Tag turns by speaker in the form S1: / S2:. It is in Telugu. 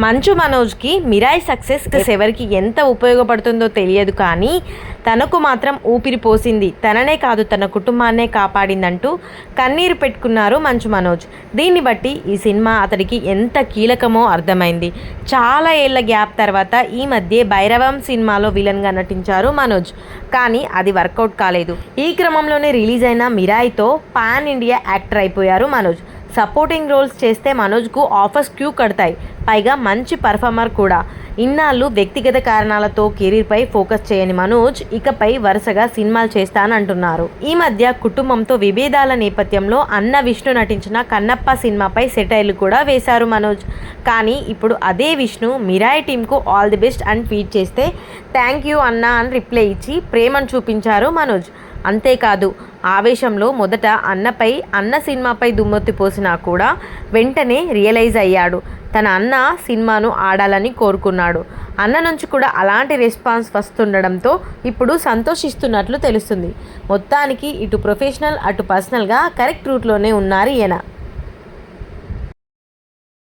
S1: మంచు మనోజ్కి మిరాయ్ సక్సెస్ ఎవరికి ఎంత ఉపయోగపడుతుందో తెలియదు కానీ తనకు మాత్రం ఊపిరి పోసింది. తననే కాదు తన కుటుంబాన్నే కాపాడిందంటూ కన్నీరు పెట్టుకున్నారు మంచు మనోజ్. దీన్ని బట్టి ఈ సినిమా అతడికి ఎంత కీలకమో అర్థమైంది. చాలా ఏళ్ళ గ్యాప్ తర్వాత ఈ మధ్య భైరవం సినిమాలో విలన్గా నటించారు మనోజ్. కానీ అది వర్కౌట్ కాలేదు. ఈ క్రమంలోనే రిలీజ్ అయిన మిరాయితో పాన్ ఇండియా యాక్టర్ అయిపోయారు మనోజ్. సపోర్టింగ్ రోల్స్ చేస్తే మనోజ్కు ఆఫర్స్ క్యూ కడతాయి. పైగా మంచి పర్ఫార్మర్ కూడా. ఇన్నాళ్ళు వ్యక్తిగత కారణాలతో కెరీర్పై ఫోకస్ చేయని మనోజ్ ఇకపై వరుసగా సినిమాలు చేస్తానంటున్నారు. ఈ మధ్య కుటుంబంతో విభేదాల నేపథ్యంలో అన్న విష్ణు నటించిన కన్నప్ప సినిమాపై సెటైల్ కూడా వేశారు మనోజ్. కానీ ఇప్పుడు అదే విష్ణు మిరాయి టీంకు ఆల్ ది బెస్ట్ అని ట్వీట్ చేస్తే థ్యాంక్ యూ అన్న అని రిప్లై ఇచ్చి ప్రేమను చూపించారు మనోజ్. అంతేకాదు ఆవేశంలో మొదట అన్నపై అన్న సినిమాపై దుమ్మెత్తి పోసినా కూడా వెంటనే రియలైజ్ అయ్యాడు. తన అన్న సినిమాను ఆడాలని కోరుకున్నాడు. అన్న నుంచి కూడా అలాంటి రెస్పాన్స్ వస్తుండడంతో ఇప్పుడు సంతోషిస్తున్నట్లు తెలుస్తుంది. మొత్తానికి ఇటు ప్రొఫెషనల్ అటు పర్సనల్గా కరెక్ట్ రూట్లోనే ఉన్నారు ఈయన.